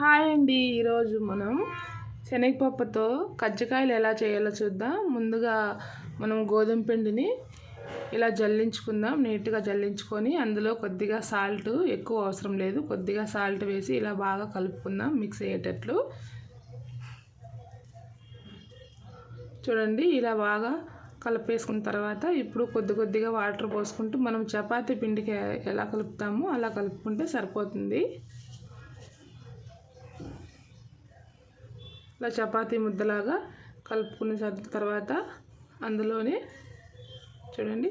Hi అండి. ఈరోజు మనం శనగపప్పుతో కజ్జికాయలు ఎలా చేయాలో చూద్దాం. ముందుగా మనం గోధుమ పిండిని ఇలా జల్లించుకుందాం. నీట్గా జల్లించుకొని అందులో కొద్దిగా సాల్ట్ ఎక్కువ అవసరం లేదు. కొద్దిగా సాల్ట్ వేసి ఇలా బాగా కలుపుకుందాం మిక్స్ అయ్యేటట్లు. చూడండి ఇలా బాగా కలిపేసుకున్న తర్వాత ఇప్పుడు కొద్ది కొద్దిగా వాటర్ పోసుకుంటూ మనం చపాతీ పిండికి ఎలా కలుపుతామో అలా కలుపుకుంటే సరిపోతుంది. ఇలా చపాతీ ముద్దలాగా కలుపుకున్న తర్వాత అందులోనే చూడండి.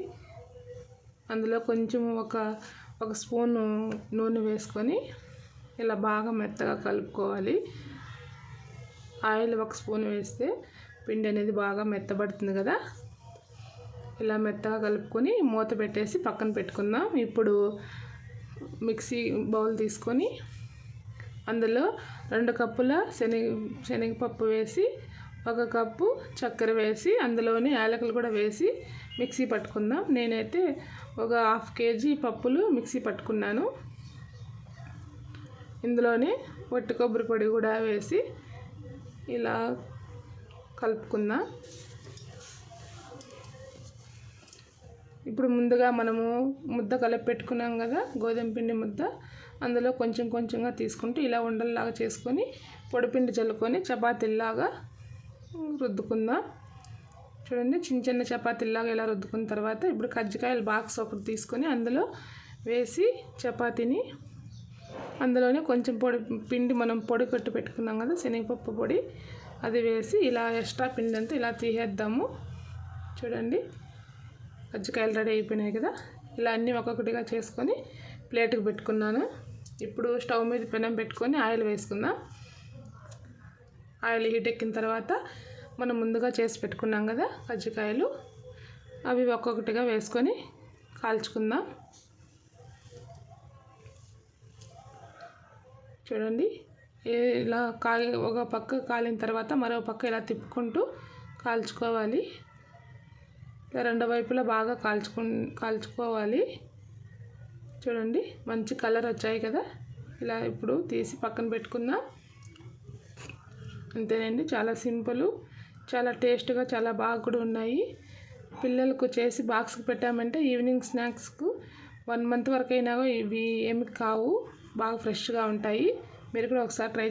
అందులో కొంచెం ఒక ఒక స్పూను నూనె వేసుకొని ఇలా బాగా మెత్తగా కలుపుకోవాలి. ఆయిల్ ఒక స్పూన్ వేస్తే పిండి అనేది బాగా మెత్తబడుతుంది కదా. ఇలా మెత్తగా కలుపుకొని మూత పెట్టేసి పక్కన పెట్టుకుందాం. ఇప్పుడు మిక్సీ బౌల్ తీసుకొని అందులో రెండు కప్పుల శనగ శనగపప్పు వేసి ఒక కప్పు చక్కెర వేసి అందులోనే యాలకులు కూడా వేసి మిక్సీ పట్టుకుందాం. నేనైతే ఒక హాఫ్ కేజీ పప్పులు మిక్సీ పట్టుకున్నాను. ఇందులోనే వట్టి కొబ్బరి పొడి కూడా వేసి ఇలా కలుపుకుందాం. ఇప్పుడు ముందుగా మనము ముద్ద కలిపి పెట్టుకున్నాం కదా గోధుమ పిండి ముద్ద. అందులో కొంచెం కొంచెంగా తీసుకుంటూ ఇలా ఉండల్లాగా చేసుకొని పొడిపిండి చల్లుకొని చపాతీలాగా రుద్దుకుందాం. చూడండి చిన్న చిన్న చపాతీలాగా ఇలా రుద్దుకున్న తర్వాత ఇప్పుడు కజ్జికాయలు బాక్స్ ఒకటి తీసుకొని అందులో వేసి చపాతీని అందులోనే కొంచెం పొడి పిండి మనం పొడి కొట్టు పెట్టుకున్నాం కదా శనగపప్పు పొడి అది వేసి ఇలా ఎక్స్ట్రా పిండి అంతా ఇలా తీసేద్దాము. చూడండి కజ్జికాయలు రెడీ అయిపోయినాయి కదా ఇలా అన్నీ ఒక్కొక్కటిగా చేసుకొని ప్లేట్కి పెట్టుకున్నాను. ఇప్పుడు స్టవ్ మీద పెనం పెట్టుకొని ఆయిల్ వేసుకుందాం. ఆయిల్ హీట్ ఎక్కిన తర్వాత మనం ముందుగా చేసి పెట్టుకున్నాం కదా కజ్జికాయలు. అవి ఒక్కొక్కటిగా వేసుకొని కాల్చుకుందాం. చూడండి ఇలా కాలి ఒక పక్క కాలిన తర్వాత మరో పక్క ఇలా తిప్పుకుంటూ కాల్చుకోవాలి. రెండు వైపులా బాగా కాల్చుకు కాల్చుకోవాలి. చూడండి మంచి కలర్ వచ్చాయి కదా. ఇలా ఇప్పుడు తీసి పక్కన పెట్టుకుందాం. అంతేనండి చాలా సింపుల్ చాలా టేస్ట్గా చాలా బాగా కూడా ఉన్నాయి. పిల్లలకు చేసి బాక్స్కి పెట్టామంటే ఈవినింగ్ స్నాక్స్కు వన్ మంత్ వరకు అయినా ఇవి ఏమి కావు బాగా ఫ్రెష్గా ఉంటాయి. మీరు కూడా ఒకసారి ట్రై